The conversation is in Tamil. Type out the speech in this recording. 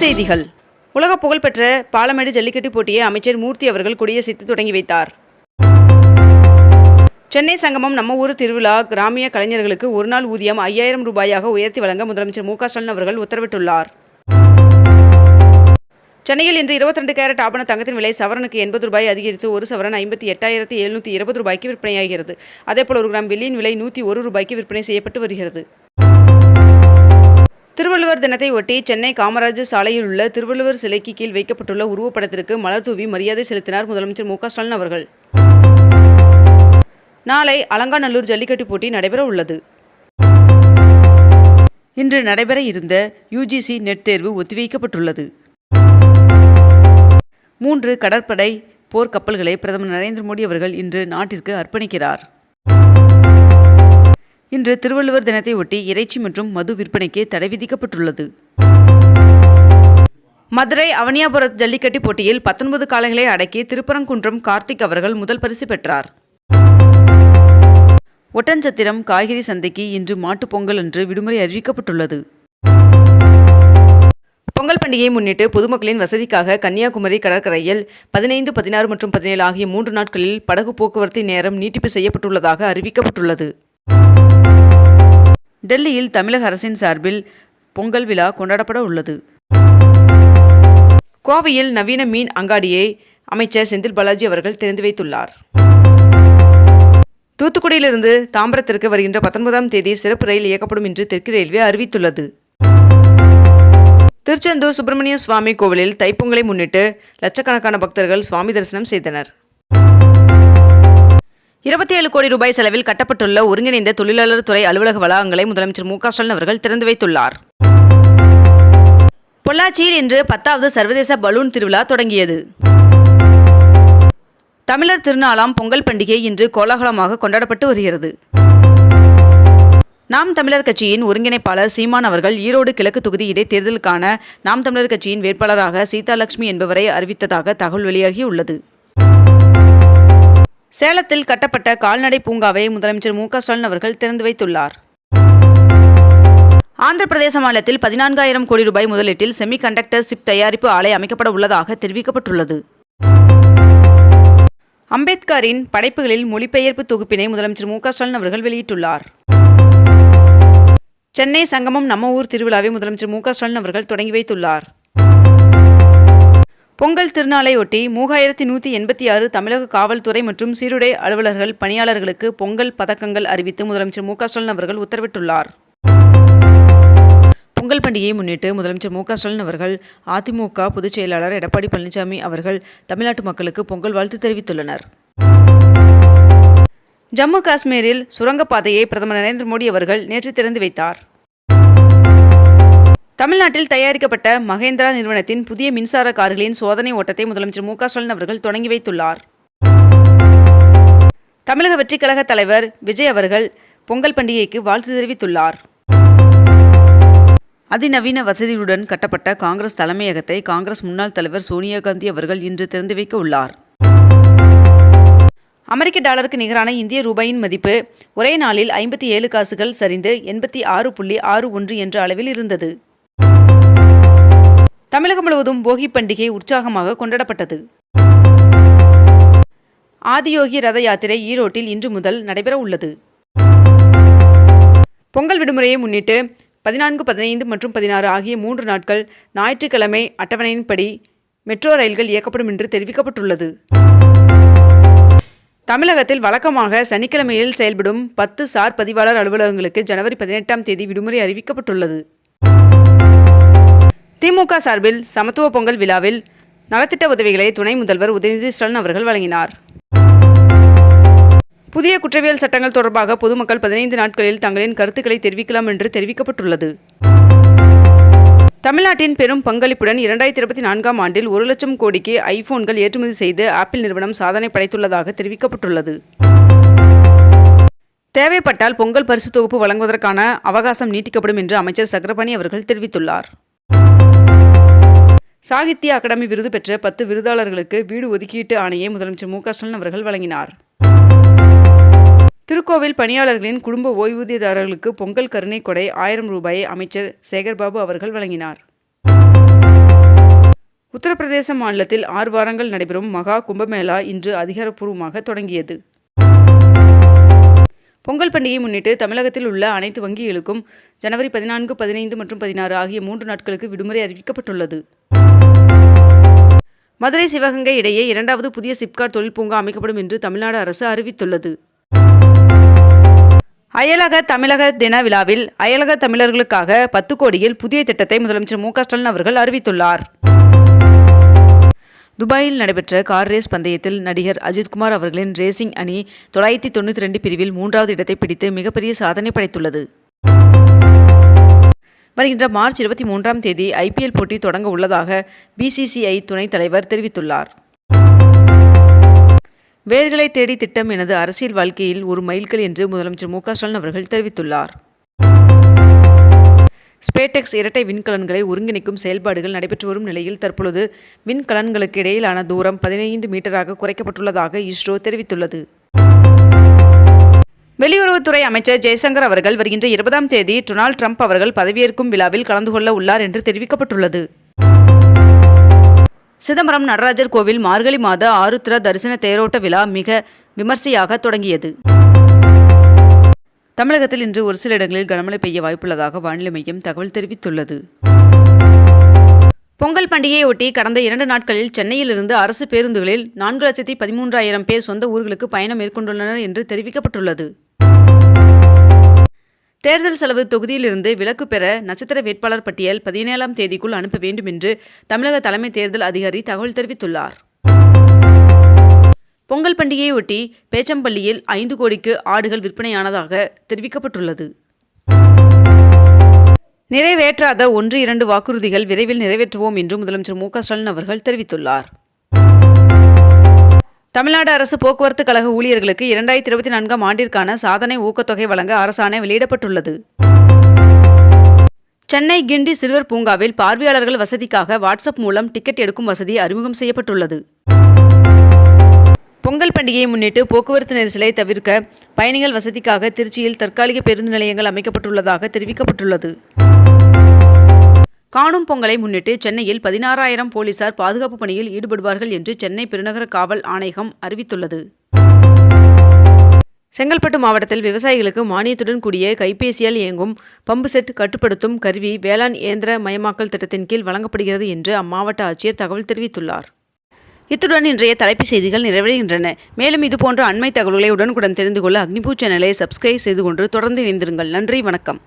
செய்திகள். உலக புகழ்பெற்ற பாலமேடு ஜல்லிக்கட்டு போட்டியை அமைச்சர் மூர்த்தி அவர்கள் கொடியசைத்து தொடங்கி வைத்தார். சென்னை சங்கமம் நம்ம ஊர் திருவிழா கிராமிய கலைஞர்களுக்கு ஒரு நாள் ஊதியம் ஐயாயிரம் ரூபாயாக உயர்த்தி வழங்க முதலமைச்சர் மு ஸ்டாலின் அவர்கள் உத்தரவிட்டுள்ளார். சென்னையில் இன்று 22 கேரட் ஆபண தங்கத்தின் விலை சவரனுக்கு எண்பது ரூபாய் அதிகரித்து ஒரு சவரன் ஐம்பத்தி எட்டாயிரத்தி எழுநூற்றி இருபது ரூபாய்க்கு விற்பனையாகிறது. அதேபோல் ஒரு கிராம் வெள்ளியின் விலை நூற்றி ஒரு ரூபாய்க்கு விற்பனை செய்யப்பட்டு வருகிறது. திருவள்ளுவர் தினத்தை ஒட்டி சென்னை காமராஜர் சாலையில் உள்ள திருவள்ளுவர் சிலைக்கு கீழ் வைக்கப்பட்டுள்ள உருவப்படத்திற்கு மலர் தூவி மரியாதை செலுத்தினார் முதலமைச்சர் மு ஸ்டாலின் அவர்கள். நாளை அலங்காநல்லூர் ஜல்லிக்கட்டு போட்டி நடைபெற உள்ளது. இன்று நடைபெற இருந்த யுஜிசி நெட் தேர்வு ஒத்திவைக்கப்பட்டுள்ளது. மூன்று கடற்படை போர்க்கப்பல்களை பிரதமர் நரேந்திர மோடி அவர்கள் இன்று நாட்டிற்கு அர்ப்பணிக்கிறார். இன்று திருவள்ளுவர் தினத்தை ஒட்டி இறைச்சி மற்றும் மது விற்பனைக்கு தடை விதிக்கப்பட்டுள்ளது. மதுரை அவனியாபுரம் ஜல்லிக்கட்டு போட்டியில் பத்தொன்பது காலங்களை அடக்கி திருப்பரங்குன்றம் கார்த்திக் அவர்கள் முதல் பரிசு பெற்றார். ஒட்டஞ்சத்திரம் காய்கறி சந்தைக்கு இன்று மாட்டுப் பொங்கல் அன்று விடுமுறை அறிவிக்கப்பட்டுள்ளது. பொங்கல் பண்டிகையை முன்னிட்டு பொதுமக்களின் வசதிக்காக கன்னியாகுமரி கடற்கரையில் பதினைந்து பதினாறு மற்றும் பதினேழு ஆகிய மூன்று நாட்களில் படகு போக்குவரத்து நேரம் நீட்டிப்பு செய்யப்பட்டுள்ளதாக அறிவிக்கப்பட்டுள்ளது. டெல்லியில் தமிழக அரசின் சார்பில் பொங்கல் விழா கொண்டாடப்பட உள்ளது. கோவையில் நவீன மீன் அங்காடியை அமைச்சர் செந்தில் பாலாஜி அவர்கள் திறந்து வைத்துள்ளார். தூத்துக்குடியிலிருந்து தாம்பரத்திற்கு வருகின்ற பத்தொன்பதாம் தேதி சிறப்பு ரயில் இயக்கப்படும் என்று தெற்கு ரயில்வே அறிவித்துள்ளது. திருச்செந்தூர் சுப்பிரமணிய சுவாமி கோவிலில் தைப்பொங்கலை முன்னிட்டு லட்சக்கணக்கான பக்தர்கள் சுவாமி தரிசனம் செய்தனர். இருபத்தி ஏழு கோடி ரூபாய் செலவில் கட்டப்பட்டுள்ள ஒருங்கிணைந்த தொழிலாளர் துறை அலுவலக வளாகங்களை முதலமைச்சர் மு ஸ்டாலின் அவர்கள் திறந்து வைத்துள்ளார். பொள்ளாச்சியில் இன்று பத்தாவது சர்வதேச பலூன் திருவிழா தொடங்கியது. தமிழர் திருநாளாம் பொங்கல் பண்டிகை இன்று கோலாகலமாக கொண்டாடப்பட்டு வருகிறது. நாம் தமிழர் கட்சியின் ஒருங்கிணைப்பாளர் சீமான் அவர்கள் ஈரோடு கிழக்கு தொகுதி இடைத்தேர்தலுக்கான நாம் தமிழர் கட்சியின் வேட்பாளராக சீதாலட்சுமி என்பவரை அறிவித்ததாக தகவல் வெளியாகியுள்ளது. சேலத்தில் கட்டப்பட்ட கால்நடை பூங்காவை முதலமைச்சர் மு க ஸ்டாலின் அவர்கள் திறந்து வைத்துள்ளார். ஆந்திர பிரதேச மாநிலத்தில் பதினான்காயிரம் கோடி ரூபாய் முதலீட்டில் செமி கண்டக்டர் சிப் தயாரிப்பு ஆலை அமைக்கப்பட உள்ளதாக தெரிவிக்கப்பட்டுள்ளது. அம்பேத்கரின் படைப்புகளில் மொழிபெயர்ப்பு தொகுப்பினை முதலமைச்சர் மு க ஸ்டாலின் அவர்கள் வெளியிட்டுள்ளார். சென்னை சங்கமம் நம்ம ஊர் திருவிழாவை முதலமைச்சர் மு க ஸ்டாலின் அவர்கள் தொடங்கி வைத்துள்ளார். பொங்கல் திருநாளையொட்டி மூவாயிரத்தி நூற்றி எண்பத்தி ஆறு தமிழக காவல்துறை மற்றும் சீருடை அலுவலர்கள் பணியாளர்களுக்கு பொங்கல் பதக்கங்கள் அறிவித்து முதலமைச்சர் மு ஸ்டாலின் அவர்கள் உத்தரவிட்டுள்ளார். பொங்கல் பண்டிகையை முன்னிட்டு முதலமைச்சர் மு ஸ்டாலின் அவர்கள் அதிமுக பொதுச் செயலாளர் எடப்பாடி பழனிசாமி அவர்கள் தமிழ்நாட்டு மக்களுக்கு பொங்கல் வாழ்த்து தெரிவித்துள்ளனர். ஜம்மு காஷ்மீரில் சுரங்கப்பாதையை பிரதமர் நரேந்திர மோடி அவர்கள் நேற்று திறந்து வைத்தார். தமிழ்நாட்டில் தயாரிக்கப்பட்ட மகேந்திரா நிறுவனத்தின் புதிய மின்சார கார்களின் சோதனை ஓட்டத்தை முதலமைச்சர் மு க ஸ்டாலின் அவர்கள் தொடங்கி வைத்துள்ளார். தமிழக வெற்றிக் கழக தலைவர் விஜய் அவர்கள் பொங்கல் பண்டிகைக்கு வாழ்த்து தெரிவித்துள்ளார். அதிநவீன வசதியுடன் கட்டப்பட்ட காங்கிரஸ் தலைமையகத்தை காங்கிரஸ் முன்னாள் தலைவர் சோனியா காந்தி அவர்கள் இன்று திறந்து வைக்க உள்ளார். அமெரிக்க டாலருக்கு நிகரான இந்திய ரூபாயின் மதிப்பு ஒரே நாளில் ஐம்பத்தி ஏழு காசுகள் சரிந்து எண்பத்தி ஆறு புள்ளி ஆறு ஒன்று என்ற அளவில் இருந்தது. தமிழகம் முழுவதும் போகி பண்டிகை உற்சாகமாக கொண்டாடப்பட்டது. ஆதியோகி ரத யாத்திரை ஈரோட்டில் இன்று முதல் நடைபெற உள்ளது. பொங்கல் விடுமுறையை முன்னிட்டு பதினான்கு பதினைந்து மற்றும் பதினாறு ஆகிய மூன்று நாட்கள் ஞாயிற்றுக்கிழமை அட்டவணையின்படி மெட்ரோ ரயில்கள் இயக்கப்படும் என்று தெரிவிக்கப்பட்டுள்ளது. தமிழகத்தில் வழக்கமாக சனிக்கிழமையில் செயல்படும் பத்து சார் பதிவாளர் அலுவலகங்களுக்கு ஜனவரி பதினெட்டாம் தேதி விடுமுறை அறிவிக்கப்பட்டுள்ளது. திமுக சார்பில் சமத்துவ பொங்கல் விழாவில் நலத்திட்ட உதவிகளை துணை முதல்வர் உதயநிதி ஸ்டாலின் அவர்கள் வழங்கினார். புதிய குற்றவியல் சட்டங்கள் தொடர்பாக பொதுமக்கள் பதினைந்து நாட்களில் தங்களின் கருத்துக்களை தெரிவிக்கலாம் என்று தெரிவிக்கப்பட்டுள்ளது. தமிழ்நாட்டின் பெரும் பங்களிப்புடன் இரண்டாயிரத்தி இருபத்தி நான்காம் ஆண்டில் ஒரு லட்சம் கோடிக்கு ஐபோன்கள் ஏற்றுமதி செய்து ஆப்பிள் நிறுவனம் சாதனை படைத்துள்ளதாக தெரிவிக்கப்பட்டுள்ளது. தேவைப்பட்டால் பொங்கல் பரிசு தொகுப்பு வழங்குவதற்கான அவகாசம் நீட்டிக்கப்படும் என்று அமைச்சர் சக்கரபாணி அவர்கள் தெரிவித்துள்ளார். சாகித்ய அகாடமி விருது பெற்ற பத்து விருதாளர்களுக்கு வீடு ஒதுக்கீட்டு ஆணையை முதலமைச்சர் மு ஸ்டாலின் அவர்கள் வழங்கினார். திருக்கோவில் பணியாளர்களின் குடும்ப ஓய்வூதியதாரர்களுக்கு பொங்கல் கருணை கொடை ஆயிரம் ரூபாயை அமைச்சர் சேகர்பாபு அவர்கள் வழங்கினார். உத்தரப்பிரதேச மாநிலத்தில் ஆறு வாரங்கள் நடைபெறும் மகா கும்பமேளா இன்று அதிகாரப்பூர்வமாக தொடங்கியது. பொங்கல் பண்டிகையை முன்னிட்டு தமிழகத்தில் உள்ள அனைத்து வங்கிகளுக்கும் ஜனவரி பதினான்கு பதினைந்து மற்றும் பதினாறு ஆகிய மூன்று நாட்களுக்கு விடுமுறை அறிவிக்கப்பட்டுள்ளது. மதுரை சிவகங்கை இடையே இரண்டாவது புதிய சிப்காட் தொழில் பூங்கா அமைக்கப்படும் என்று தமிழ்நாடு அரசு அறிவித்துள்ளது. அயலக தமிழக தின விழாவில் அயலக தமிழர்களுக்காக பத்து கோடியில் புதிய திட்டத்தை முதலமைச்சர் மு ஸ்டாலின் அவர்கள் அறிவித்துள்ளார். துபாயில் நடைபெற்ற கார் ரேஸ் பந்தயத்தில் நடிகர் அஜித்குமார் அவர்களின் ரேசிங் அணி தொள்ளாயிரத்தி தொண்ணூற்றி ரெண்டு பிரிவில் மூன்றாவது இடத்தை பிடித்து மிகப்பெரிய சாதனை படைத்துள்ளது. வருகின்ற மார்ச் இருபத்தி மூன்றாம் தேதி ஐபிஎல் போட்டி தொடங்க உள்ளதாக பிசிசிஐ துணைத் தலைவர் தெரிவித்துள்ளார். வேர்களை தேடி திட்டம் எனது அரசியல் வாழ்க்கையில் ஒரு மைல்கல் என்று முதலமைச்சர் மு ஸ்டாலின் அவர்கள் தெரிவித்துள்ளார். ஸ்பேடெக்ஸ் இரட்டை விண்கலன்களை ஒருங்கிணைக்கும் செயல்பாடுகள் நடைபெற்று வரும் நிலையில் தற்பொழுது விண்கலன்களுக்கு இடையிலான தூரம் பதினைந்து மீட்டராக குறைக்கப்பட்டுள்ளதாக இஸ்ரோ தெரிவித்துள்ளது. வெளியுறவுத்துறை அமைச்சர் ஜெய்சங்கர் அவர்கள் வருகின்ற இருபதாம் தேதி டொனால்ட் ட்ரம்ப் அவர்கள் பதவியேற்கும் விழாவில் கலந்து கொள்ள உள்ளார் என்று தெரிவிக்கப்பட்டுள்ளது. சிதம்பரம் நடராஜர் கோவில் மார்கழி மாத ஆருத்ர தரிசன தேரோட்ட விழா மிக விமர்சையாக தொடங்கியது. தமிழகத்தில் இன்று ஒரு சில இடங்களில் கனமழை பெய்ய வாய்ப்புள்ளதாக வானிலை மையம் தகவல் தெரிவித்துள்ளது. பொங்கல் பண்டிகையொட்டி கடந்த இரண்டு நாட்களில் சென்னையிலிருந்து அரசு பேருந்துகளில் நான்கு லட்சத்தி பதிமூன்றாயிரம் பேர் சொந்த ஊர்களுக்கு பயணம் மேற்கொண்டுள்ளனர் என்று தெரிவிக்கப்பட்டுள்ளது. தேர்தல் செலவு தொகுதியிலிருந்து விலக்கு பெற நட்சத்திர வேட்பாளர் பட்டியல் பதினேழாம் தேதிக்குள் அனுப்ப வேண்டும் என்று தமிழக தலைமை தேர்தல் அதிகாரி தகவல் தெரிவித்துள்ளார். பொங்கல் பண்டிகையொட்டி பேச்சம்பள்ளியில் ஐந்து கோடிக்கு ஆடுகள் விற்பனையானதாக தெரிவிக்கப்பட்டுள்ளது. நிறைவேற்றாத ஒன்று இரண்டு வாக்குறுதிகள் விரைவில் நிறைவேற்றுவோம் என்று முதலமைச்சர் மு க ஸ்டாலின் அவர்கள் தெரிவித்துள்ளார். தமிழ்நாடு அரசு போக்குவரத்து கழக ஊழியர்களுக்கு இரண்டாயிரத்தி இருபத்தி நான்காம் ஆண்டிற்கான சாதனை ஊக்கத்தொகை வழங்க அரசாணை வெளியிடப்பட்டுள்ளது. சென்னை கிண்டி சிறுவர் பூங்காவில் பார்வையாளர்கள் வசதிக்காக வாட்ஸ்அப் மூலம் டிக்கெட் எடுக்கும் வசதி அறிமுகம் செய்யப்பட்டுள்ளது. பொங்கல் பண்டிகையை முன்னிட்டு போக்குவரத்து நெரிசலை தவிர்க்க பயணிகள் வசதிக்காக திருச்சியில் தற்காலிக பேருந்து நிலையங்கள் அமைக்கப்பட்டுள்ளதாக தெரிவிக்கப்பட்டுள்ளது. காணும் பொங்கலை முன்னிட்டு சென்னையில் பதினாறாயிரம் போலீசார் பாதுகாப்பு பணியில் ஈடுபடுவார்கள் என்று சென்னை பெருநகர காவல் ஆணையகம் அறிவித்துள்ளது. செங்கல்பட்டு மாவட்டத்தில் விவசாயிகளுக்கு மானியத்துடன் கூடிய கைபேசியால் இயங்கும் பம்பு செட் கட்டுப்படுத்தும் கருவி வேளாண் இயந்திர மயமாக்கல் திட்டத்தின் கீழ் வழங்கப்படுகிறது என்று அம்மாவட்ட ஆட்சியர் தகவல் தெரிவித்துள்ளார். இத்துடன் இன்றைய தலைப்புச் செய்திகள் நிறைவடைகின்றன. மேலும் இதுபோன்ற அண்மை தகவல்களை உடனுக்குடன் தெரிந்து கொள்ள அக்னிபூ சேனலை சப்ஸ்கிரைப் செய்து கொண்டு தொடர்ந்து இணைந்திருங்கள். நன்றி வணக்கம்.